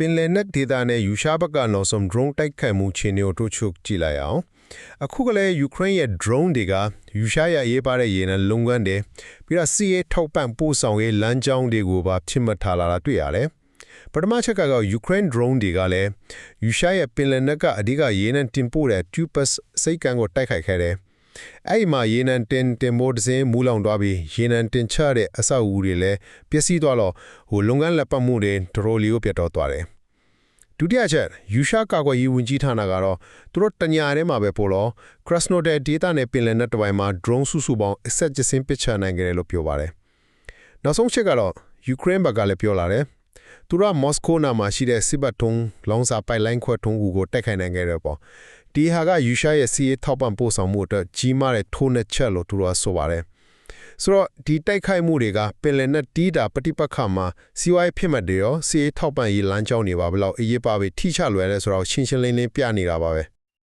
ပင်လယ်နက်ဒေသနဲ့ယူရှားဘက်ကနောက်ဆုံး drone တိုက်ခိုက်မှုခြေနေကိုတို့ချုပ်ကြည့်လိုက်အောင်အခုကလည်းယူကရိန်းရဲ့ drone တွေကယူရှားရဲ့အရေးပါတဲ့ရေနံလုပ်ငန်းတွေပြီးတော့စီးရဲထောက်ပံ့ပို့ဆောင်ရေးလမ်းကြောင်းတွေကိုပါဖြစ်မှတ်ထားလာတာတွေ့ရတယ်ပထမချက်ကတော့ယူကရိန်း drone တွေကလည်းယူရှားရဲ့ပင်လယ်နက်ကအဓိကရေနံတင်ပို့တဲ့ Tupes စိတ်ကမ်းကိုတိုက်ခိုက်ခဲ့တယ် အဲ့ဒီမှာရေနံတင်တင်မိုးတစ်စင်းမူးလောင်သွားပြီးရေနံတင်ချတဲ့အဆောက်အဦတွေလည်းပျက်စီးသွားတော့ဟိုလုပ်ငန်းလက်ပတ်မှုတွေဒရိုလီကိုပြတ်တော့သွားတယ်ဒုတိယချက်ယူရှားကာကွယ်ရေးဝန်ကြီးဌာနကတော့သူတို့တညာထဲမှာပဲပို့လို့ Krasnodar data နဲ့ပင်လယ်နက်တစ်ပိုင်းမှာ drone စုစုပေါင်းအဆက်ကျစင်းပစ်ချနိုင်ကြတယ်လို့ပြောပါတယ်နောက်ဆုံးချက်ကတော့ယူကရိန်းဘက်ကလည်းပြောလာတယ် သူတို့ကမော်စကိုနာမှာရှိတဲ့စစ်ဘတ်ထုံးလောင်စာပိုက်လိုင်းခွဲထုံးကူကိုတက်ခိုင်နိုင်ခဲ့တယ်ပေါ့ဒီဟာကယူရှားရဲ့စီးရေးထောက်ပံ့ပို့ဆောင်မှုအတွက်ကြီးမားတဲ့ထိုးနှက်ချက်လို့သူတို့ကဆိုပါတယ်ဆိုတော့ဒီတိုက်ခိုက်မှုတွေကပင်လယ်နဲ့တီးတာပฏิပတ်ခါမှာစီးပွားရေးဖြစ်မှတ်တွေရောစီးရေးထောက်ပံ့ရေးလမ်းကြောင်းတွေပါဘယ်လောက်အရေးပါပဲထိချလွယ်လဲဆိုတော့ရှင်းရှင်းလင်းလင်းပြနေတာပါပဲ